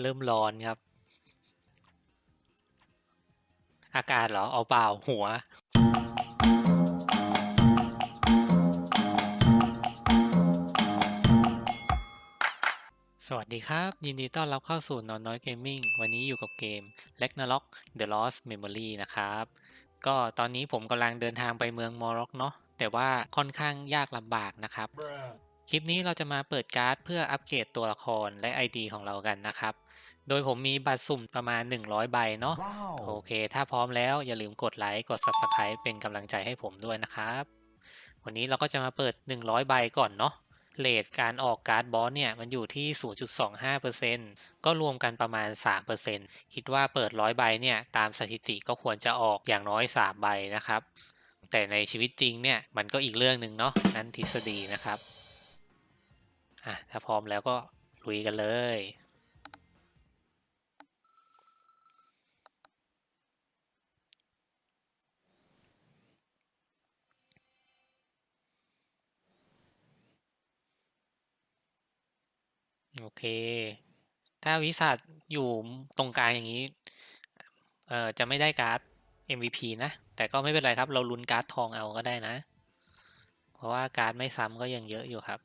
เริ่มร้อนครับ อากาศเหรอ เอาเปล่าหัว สวัสดีครับ ยินดีต้อนรับเข้าสู่นอนน้อยเกมมิ่งวันนี้อยู่กับเกม l e g n a r o k The Lost Memory นะครับ ก็ตอนนี้ผมกำลังเดินทางไปเมืองมอร็อกเนาะแต่ว่าค่อนข้างยากลำบากนะครับ คลิปนี้เราจะมาเปิดการ์ดเพื่ออัปเกรดตัวละครและ ID ของเรากันนะครับ โดยผมมีบัตรสุ่มประมาณ 100 ใบเนาะโอเค ถ้าพร้อมแล้วอย่าลืมกดไลค์ กด Subscribe เป็นกำลังใจให้ผมด้วยนะครับ วันนี้เราก็จะมาเปิด 100 ใบก่อนเนาะเลทการออกการ์ดบอสเนี่ยมันอยู่ที่ 0.25%ก็รวมกันประมาณ 3%คิดว่าเปิด 100 ใบเนี่ยตามสถิติก็ควรจะออกอย่างน้อย 3 ใบนะครับ แต่ในชีวิตจริงเนี่ยมันก็อีกเรื่องหนึ่งเนาะนั่นทฤษฎีนะครับ อะถ้าพร้อมแล้วก็ลุยกันเลยโอเค ถ้าวิสัทอยู่ตรงกลางอย่างนี้ เอ่อ จะไม่ได้การ์ด MVP นะ แต่ก็ไม่เป็นไรครับ เราลุ้นการ์ดทองเอาก็ได้นะ เพราะว่าการ์ดไม่ซ้ำก็ยังเยอะอยู่ครับ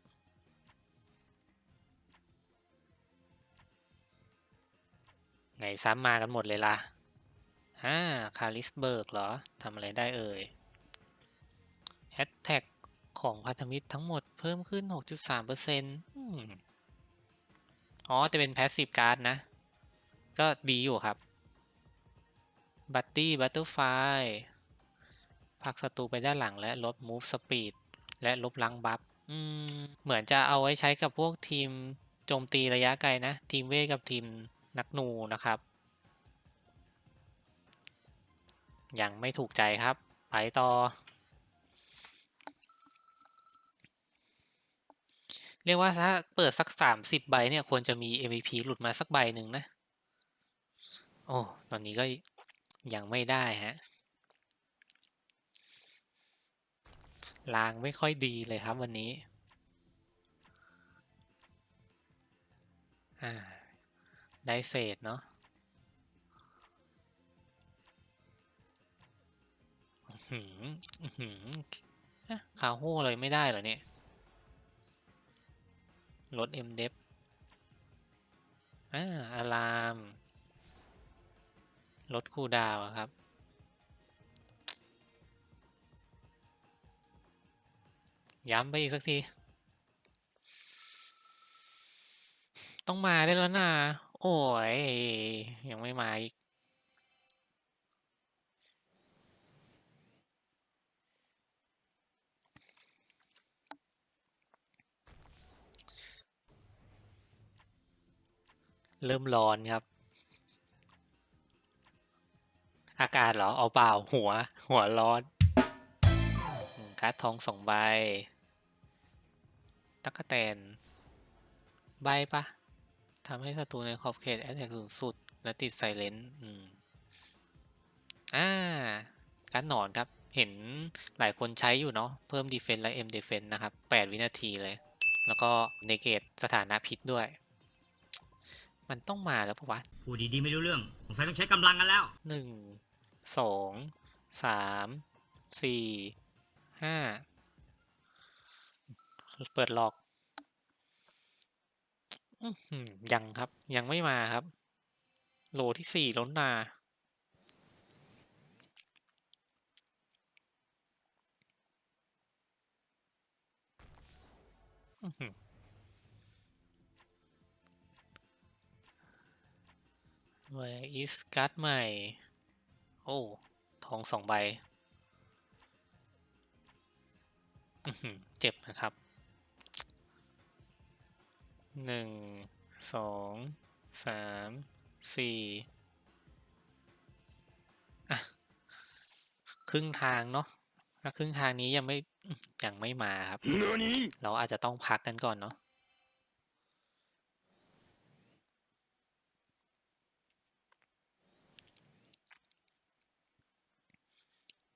ไหนซ้ำมากันหมดเลยล่ะอ่าคาริสเบิร์กเหรอทำอะไรได้เอ่ยแฮชแท็กของพันธมิตรทั้งหมดเพิ่มขึ้น 6.3%อืมอ๋อจะเป็นแพสซีฟการ์ดนะ ก็ดีอยู่ครับ บัตตี้บัตเตอร์ไฟผลักศัตรูไปด้านหลังและลดมูฟสปีดและลบล้างบัฟอืมเหมือนจะเอาไว้ใช้กับพวกทีมโจมตีระยะไกลนะ ทีมเวทกับทีม นักนูนะครับ ยังไม่ถูกใจครับ ไปต่อ เรียกว่าถ้าเปิดสักสามสิบใบเนี่ยควรจะมี MVP หลุดมาสักใบหนึ่งนะ โอ้ ตอนนี้ก็ยังไม่ได้ฮะลางไม่ค่อยดีเลยครับวันนี้ อ่า ได้เศษเนาะอื้อหืออื้อหืออะคาโฮเลยไม่ได้เหรอเนี่ยลด m d e p อ่าอารามลดคูดาวครับ ย้ำไปอีกสักที ต้องมาได้แล้วนะ โอ้ย ยังไม่มาอีก เริ่มร้อนครับ อากาศเหรอ เอาเปล่าหัว หัวร้อนอืมการ์ดทองสองใบ ตั๊กแตน ใบปะ ทำให้ศัตรูในขอบเขตแอตแทกสูงสุด และติดไซเลนต์อืมอ่าการดหนอนครับ เห็นหลายคนใช้อยู่เนาะ เพิ่มดีเฟน s ์และ M Defense นะครับ 8 วินาทีเลย แล้วก็เนเกตสถานะพิษด้วย มันต้องมาแล้วปะวะพูดดีๆไม่รู้เรื่อง สงสัยต้องใช้กำลังกันแล้ว หนึ่ง สอง สาม สี่ ห้า เปิดหลอก อื้อหือยังครับ ยังไม่มาครับ โหลที่สี่ล้นนา อื้อหือ Where is การ์ดใหม่ โอ้ ทองสองใบ อื้อหือเจ็บนะครับ หนึ่งสองสามสี่อะครึ่งทางเนาะถ้าครึ่งทางนี้ยังไม่ยังไม่มาครับ เราอาจจะต้องพักกันก่อนเนาะ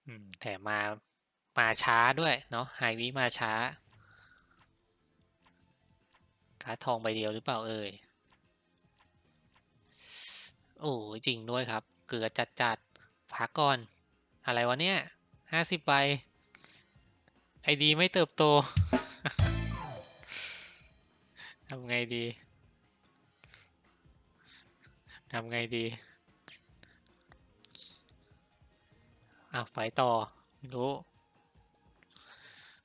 อืมแต่มามาช้าด้วยเนาะไฮวิมาช้า การ์ดทองใบเดียวหรือเปล่าเอ่ย โอ้จริงด้วยครับ เกลือจัดจัดพักก่อน อะไรวะเนี่ยห้าสิบใบ ไอดีไม่เติบโต ทำไงดี ทำไงดีอ้าไปต่อ ไม่รู้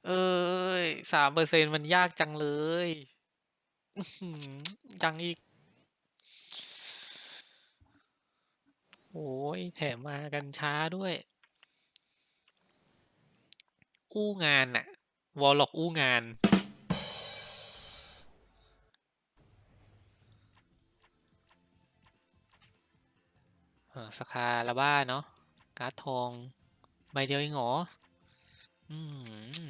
เอ้ยสามเปอร์เซ็นมันยากจังเลย ยังอีก โอ้ยแถมมากันช้าด้วย อู้งานน่ะวอลล็อกอู้งานเออสคาลาบ้าเนาะการ์ดทอง ใบเดียวเองเหรออืม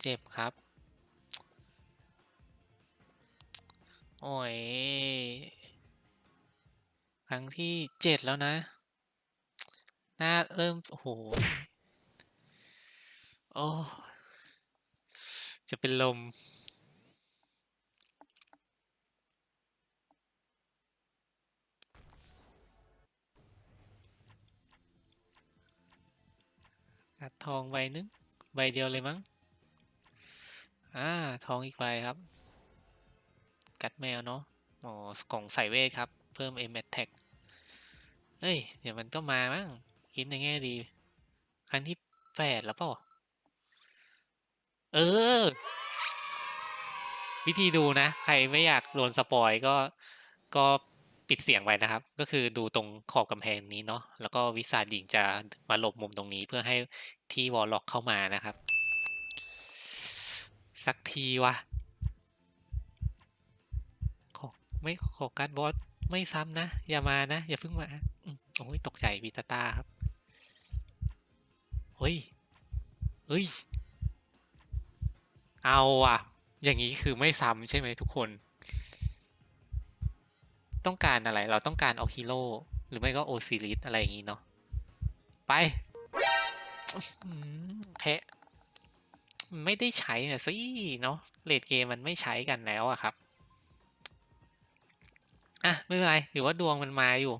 เจ็บครับ โอ้ย ครั้งที่เจ็ดแล้วนะ หน้าเริ่ม โอ้โห โอ้ จะเป็นลมกัดทองใบนึง ใบเดียวเลยมั้ง อ่า ทองอีกใบครับ กัดแมวเนาะอ๋อกล่องใส่เวทครับ เพิ่ม M Attack เฮ้ย เดี๋ยวมันก็มามั้งคิดในแง่ดี ครั้งที่แปดแล้วเปล่า เออ วิธีดูนะ ใครไม่อยากโดนสปอยก็ก็ปิดเสียงไว้นะครับ ก็คือดูตรงขอบกำแพงนี้เนาะแล้วก็วิสาดหญิงจะมาหลบมุมตรงนี้เพื่อให้ที่วอลล็อกเข้ามานะครับ สักทีวะ ไม่ขอการดบอสไม่ซ้ำนะ อย่ามานะ อย่าเพิ่งมาโอ้ยตกใจวิตาตาครับเฮ้ยเฮ้ย เอาอะอย่างนี้คือไม่ซ้ำใช่ไหมทุกคน ต้องการอะไร เราต้องการเอาฮีโร่หรือไม่ก็โอซิลิสอะไรอย่างนี้เนาะ ไปแพะ ไม่ได้ใช้นะสิเนาะเลดเกมมันไม่ใช้กันแล้วอะครับ อะไม่เป็นไรหรือว่าดวงมันมาอยู่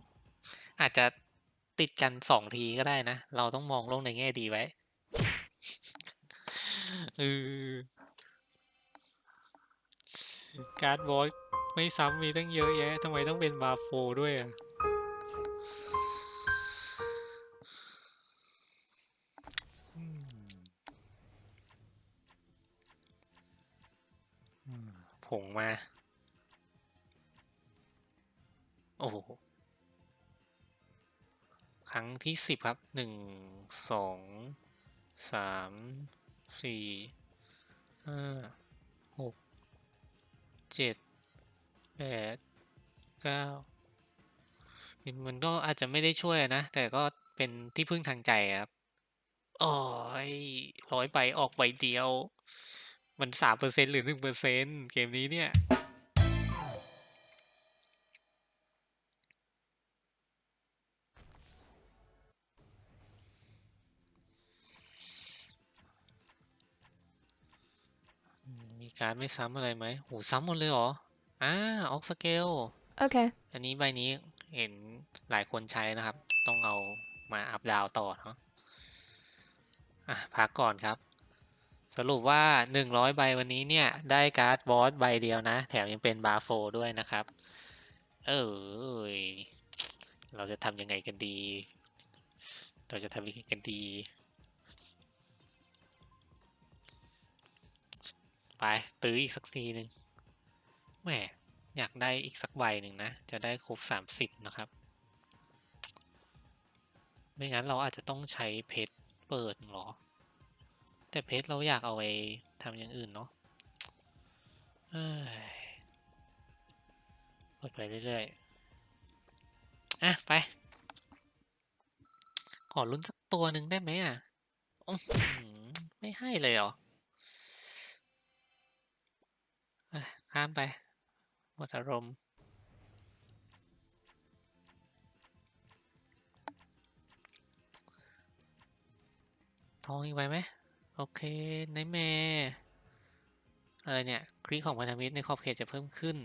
อาจจะติดกันสองทีก็ได้นะ เราต้องมองโลกในแง่ดีไว้เออการ์ดบอสไม่ซ้ำมีตั้งเยอะแยะทำไมต้องเป็นบาโฟด้วยอะผงมา โอ้โห ครั้งที่สิบครับหนึ่งสองสามสี่ห้าหกเจ็ดแปดเก้ามันก็อาจจะไม่ได้ช่วยนะ แต่ก็เป็นที่พึ่งทางใจครับโอ้ยร้อยใบออกใบเดียว มันสามเปอร์เซ็นหรือหนึ่งเปอร์เซ็นเกมนี้เนี่ย มมีการดไม่ซ้ำอะไรไหมโหซ้ำหมดเลยเหรอ อ่าออกสเกล Okay. อันนี้ใบนี้เห็นหลายคนใช้นะครับ ต้องเอามาอัพดาวต่อเนาะ อะ พักก่อนครับ สรุปว่า 100 ใบวันนี้เนี่ย ได้การ์ดบอสใบเดียวนะ แถมยังเป็นบาร์โฟด้วยนะครับ เออเราจะทำยังไงกันดี เราจะทำยังไงกันดี ไปตื้ออีกสักทีหนึ่งแหมอยากได้อีกสักใบหนึ่งนะ จะได้ครบสามสิบนะครับ ไม่งั้นเราอาจจะต้องใช้เพชรเปิดหรอ แต่เพชรเราอยากเอาไปทำอย่างอื่นเนาะเอ้ยเปิดไปเรื่อยๆ อะ ไป ขอลุ้นสักตัวหนึ่งได้ไหมอะ ไม่ให้เลยเหรอ อะ ข้ามไป หมดอารมณ์ ทองอีกใบไหม โอเคไนแม่อะไรเนี่ย คลิกของพันธมิตรในขอบเขตจะเพิ่มขึ้น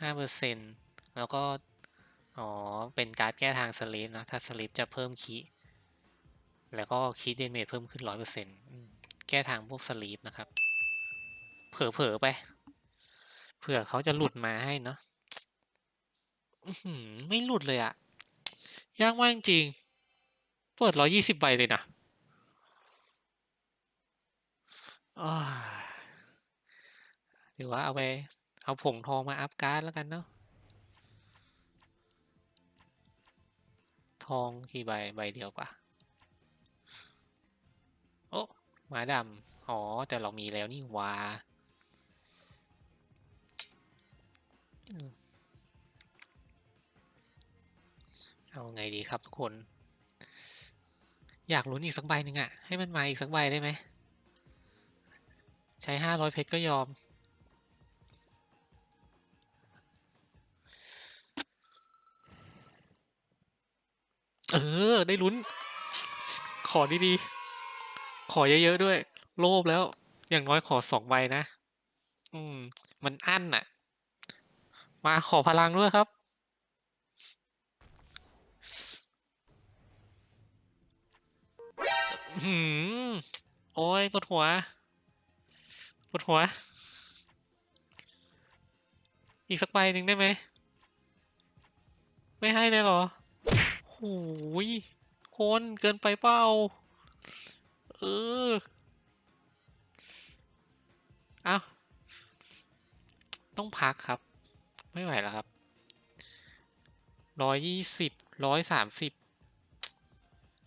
ห้าเปอร์เซ็นแล้วก็ อ๋อ เป็นการ์ดแก้ทางสลีปนะ ถ้าสลีปจะเพิ่มคีแล้วก็คีเดเมจเพิ่มขึ้นร้อยเปอร์เซ็นต์แก้ทางพวกสลีปนะครับ เผลอๆไป เผื่อเขาจะหลุดมาให้เนาะไม่หลุดเลยอะยากมากจริง เปิดร้อยี่สิบใบเลยนะหรือว่าเอาไป เอาผงทองมาอัพการ์ดแล้วกันเนาะ ทองกี่ใบ ใบเดียวปะโอ้มาดำ อ๋อ แต่เรามีแล้วนี่วาอื เอาไงดีครับทุกคน อยากลุ้นอีกสักใบหนึ่งอะให้มันมาอีกสักใบได้ไหม ใช้ห้าร้อยเพชรก็ยอม เออ ได้ลุ้น ขอดีๆ ขอเยอะ ๆ ด้วย โลภแล้ว อย่างน้อยขอสองใบนะ อืม มันอั้นน่ะ มาขอพลังด้วยครับ หืม โอ้ยปวดหัว ปวดหัว อีกสักใบหนึ่งได้ไหม ไม่ให้เลยเหรอโอยคนเกินไปเปล่าเออ เอาต้องพักครับ ไม่ไหวแล้วครับร้อยยี่สิบร้อยสามสิบ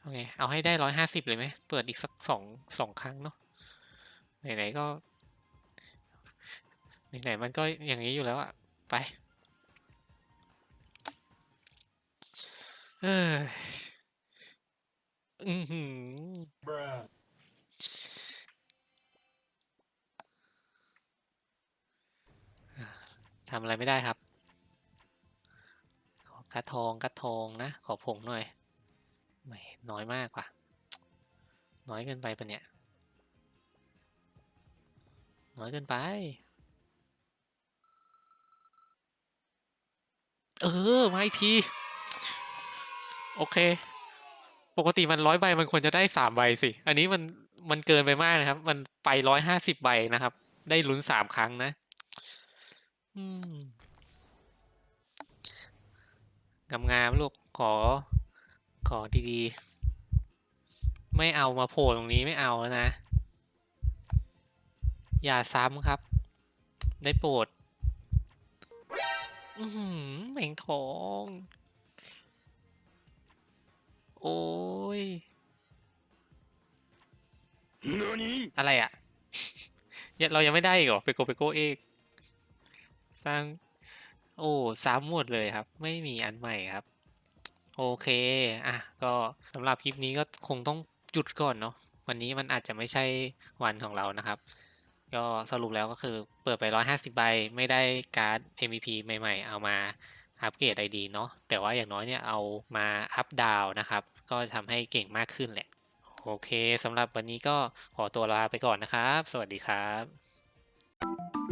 โอเคเอาให้ได้ร้อยห้าสิบเลยไหมเปิดอีกสักสองสองครั้งเนาะไหนๆก็ไหนๆมันก็อย่างนี้อยู่แล้วอะไปเอออือหือ ทำอะไรไม่ได้ครับ ขอกัดทองกัดทองนะ ขอผงหน่อยไม่น้อยมากว่ะ น้อยเกินไปปะเนี่ย น้อยเกินไป เออ มาอีกที โอเค ปกติมันร้อยใบมันควรจะได้สามใบสิ อันนี้มันมันเกินไปมากนะครับ มันไปร้อยห้าสิบใบนะครับ ได้ลุ้นสามครั้งนะ อืมงามๆลูกขอ ขอดีๆ ไม่เอามาโผล่ตรงนี้ไม่เอาแล้วนะ อย่าซ้ำครับ ได้โปรดอือหือแมงทอง โอ้ยอะไรอะ่ะยังเรายังไม่ได้อีกเหรอ ไปโกไปโกเอก สร้าง โอ้ซ้ำหมดเลยครับ ไม่มีอันใหม่ครับ โอเค อะ ก็สำหรับคลิปนี้ก็คงต้องหยุดก่อนเนาะวันนี้มันอาจจะไม่ใช่วันของเรานะครับ ก็สรุปแล้วก็คือเปิดไป 150 ใบ ไม่ได้การ์ด MVP ใหม่ ๆ เอามาอัปเกรดไอดีเนาะแต่ว่าอย่างน้อยเนี่ยเอามาอัพดาวนะครับ ก็ทำให้เก่งมากขึ้นแหละ โอเคสำหรับวันนี้ก็ขอตัวลาไปก่อนนะครับ สวัสดีครับ